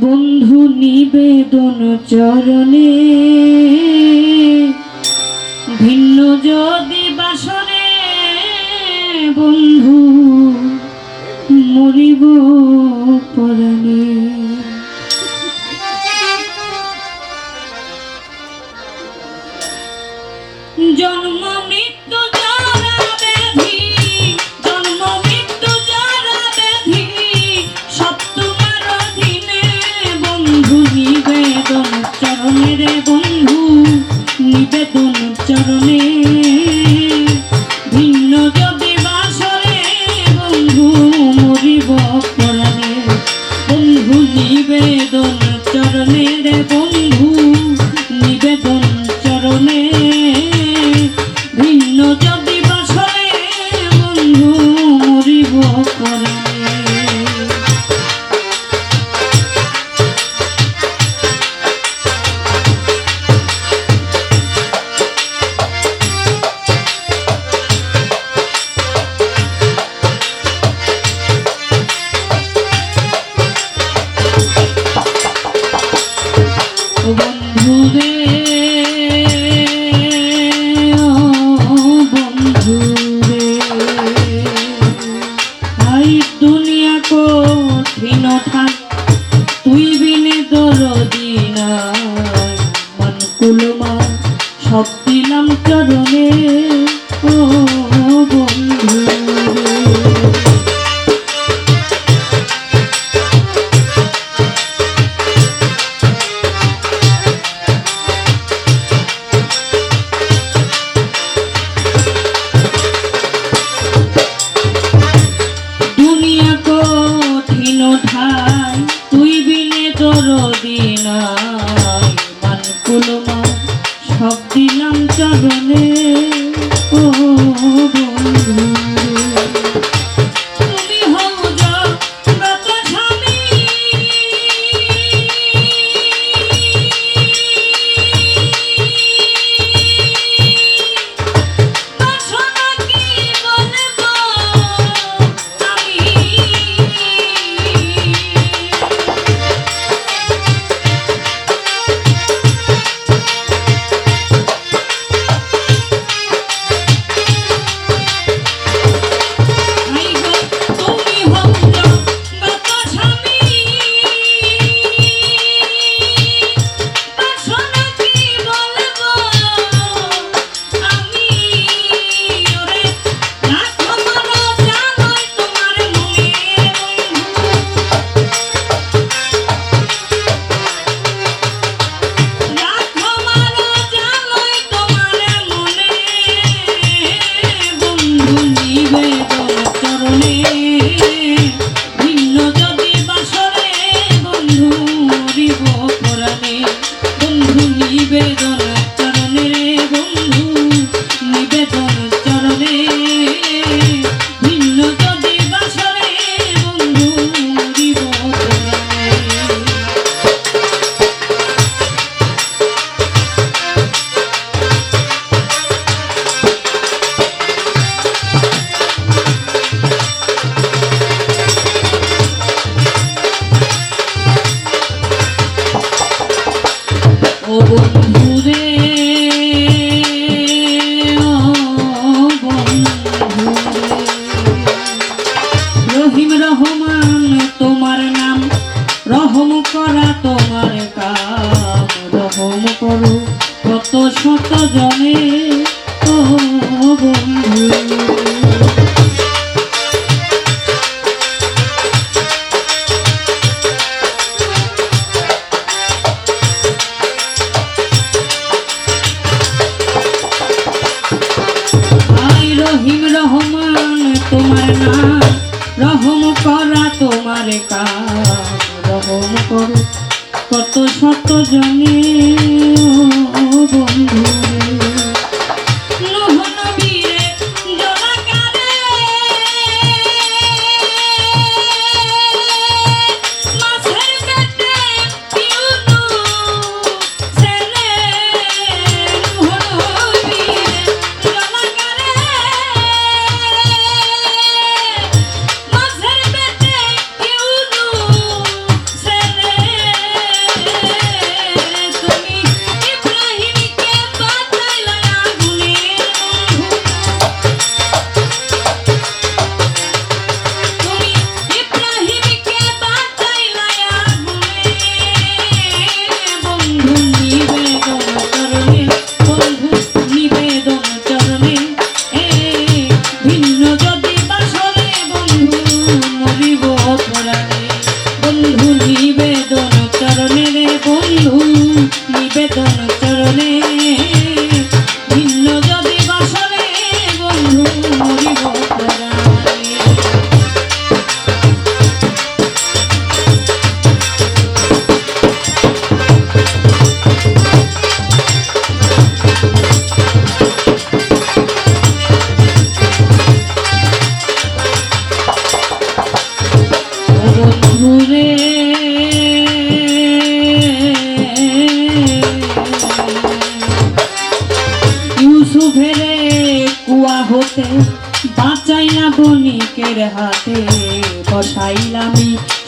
বন্ধু নিবেদন চরণে। ভিন্ন যদি বাসনে বন্ধু মরিব পরণে জন্ম মৃত্যু বেদন মান কুলমা সব দিলাম চরণে ও রহিম রহমান তোমার নাম রহম করা তোমার কাজ রহম করো কত শত জনের ক্ষণিকের হাতে বসাইলাম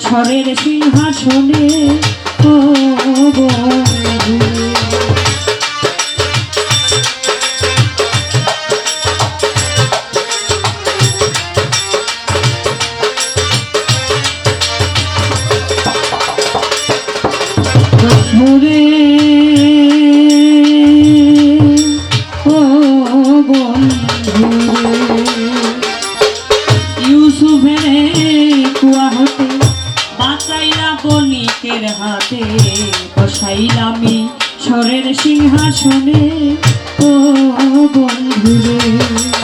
স্বরের সিংহাসনে। ও বন্ধু। বন্ধুরে।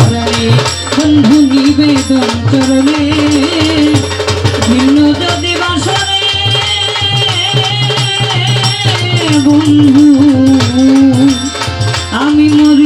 প্রাণে বন্ধু নিবেদন চরণে আমি মর